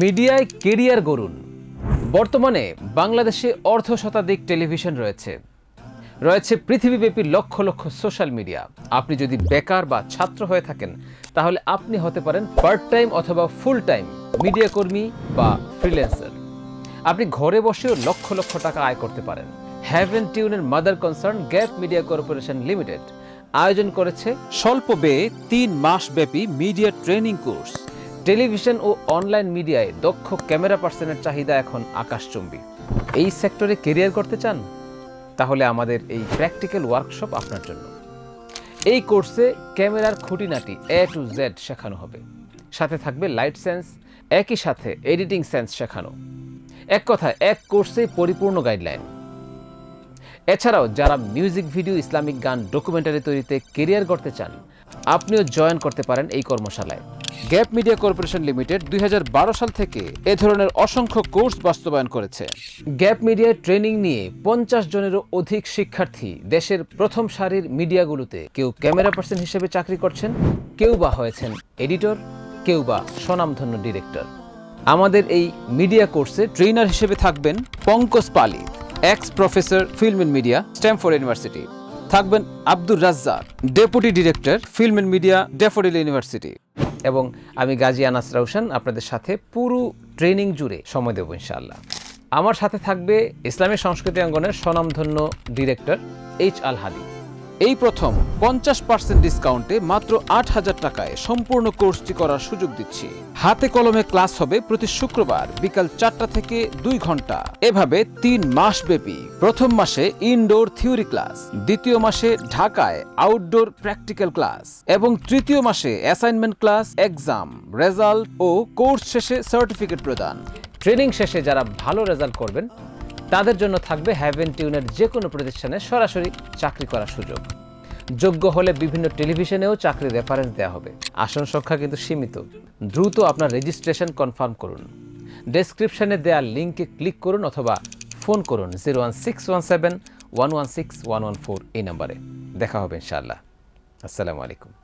মিডিয়ায় কেরিয়ার গড়ুন। বর্তমানে বাংলাদেশে অর্ধ শতাধিক টেলিভিশন রয়েছে। রয়েছে পৃথিবীব্যাপী লক্ষ লক্ষ সোশ্যাল মিডিয়া। আপনি যদি বেকার বা ছাত্র হয়ে থাকেন, তাহলে আপনি হতে পারেন পার্ট টাইম অথবা ফুল টাইম মিডিয়া কর্মী বা ফ্রিল্যান্সার। আপনি ঘরে বসেও লক্ষ লক্ষ টাকা আয় করতে পারেন। Haven টিউনের mother concern Gap media corporation limited আয়োজন করেছে স্বল্প ব্যয়ে তিন মাস ব্যাপী মিডিয়া ট্রেনিং কোর্স। টেলিভিশন ও অনলাইন মিডিয়ায় দক্ষ ক্যামেরা পার্সনের চাহিদা এখন আকাশচুম্বী। এই সেক্টরে কেরিয়ার করতে চান? তাহলে আমাদের এই প্র্যাকটিক্যাল ওয়ার্কশপ আপনার জন্য। এই কোর্সে ক্যামেরার খুঁটিনাটি এ টু জেড শেখানো হবে। সাথে থাকবে লাইট সেন্স একই সাথে এডিটিং সেন্স শেখানো। এক কথায়, এক কোর্সে পরিপূর্ণ গাইডলাইন এছাড়াও যারা মিউজিক ভিডিও ইসলামিক গান ডকুমেন্টারি তৈরিতে কেরিয়ার করতে চান, আপনিও জয়েন করতে পারেন এই কর্মশালায়। গ্যাপ মিডিয়া কর্পোরেশন লিমিটেড দুই হাজার বারো সাল থেকে এ ধরনের অসংখ্য কোর্স বাস্তবায়ন করেছে। গ্যাপ মিডিয়ায় ট্রেনিং নিয়ে পঞ্চাশ জনেরও অধিক শিক্ষার্থী দেশের প্রথম সারির মিডিয়াগুলোতে কেউ ক্যামেরা পার্সন হিসেবে চাকরি করছেন, কেউ বা হয়েছেন এডিটর, কেউ বা স্বনামধন্য ডিরেক্টর। আমাদের এই মিডিয়া কোর্সে ট্রেনার হিসেবে থাকবেন Pankaj Pali ex professor film in media, Stamford university. থাকবেন Abdur Razzaq, deputy director, film in media Daffodil university. এবং আমি গাজী আনাস রাউশান আপনাদের সাথে পুরো ট্রেনিং জুড়ে সময় দেব ইনশাল্লাহ আমার সাথে থাকবে ইসলামী সংস্কৃতি অঙ্গনের স্বনামধন্য ডিরেক্টর এইচ আল হাদি এই প্রথম পঞ্চাশ পার্সেন্ট ডিসকাউন্টে মাত্র আট হাজার টাকায় সম্পূর্ণ কোর্সটি করার সুযোগ দিচ্ছি। হাতে কলমে ক্লাস হবে প্রতি শুক্রবার বিকাল চারটা থেকে দুই ঘণ্টা। এভাবে তিন মাস ব্যাপী। প্রথম মাসে ইনডোর থিওরি ক্লাস দ্বিতীয় মাসে ঢাকায় আউটডোর প্র্যাকটিক্যাল ক্লাস এবং তৃতীয় মাসে অ্যাসাইনমেন্ট ক্লাস এক্সাম রেজাল্ট ও কোর্স শেষে সার্টিফিকেট প্রদান। ট্রেনিং শেষে যারা ভালো রেজাল্ট করবেন তাদের জন্য থাকবে হ্যাভেন টিউনের যে কোনো প্রতিষ্ঠানে সরাসরি চাকরি করার সুযোগ। যোগ্য হলে বিভিন্ন টেলিভিশনেও চাকরির রেফারেন্স দেওয়া হবে। আসন সংখ্যা কিন্তু সীমিত। দ্রুত আপনার রেজিস্ট্রেশন কনফার্ম করুন। ডেসক্রিপশনে দেওয়া লিঙ্কে ক্লিক করুন অথবা ফোন করুন zero one six one seven one one six one one four এই নাম্বারে দেখা হবে ইনশাআল্লাহ। আসসালামু আলাইকুম।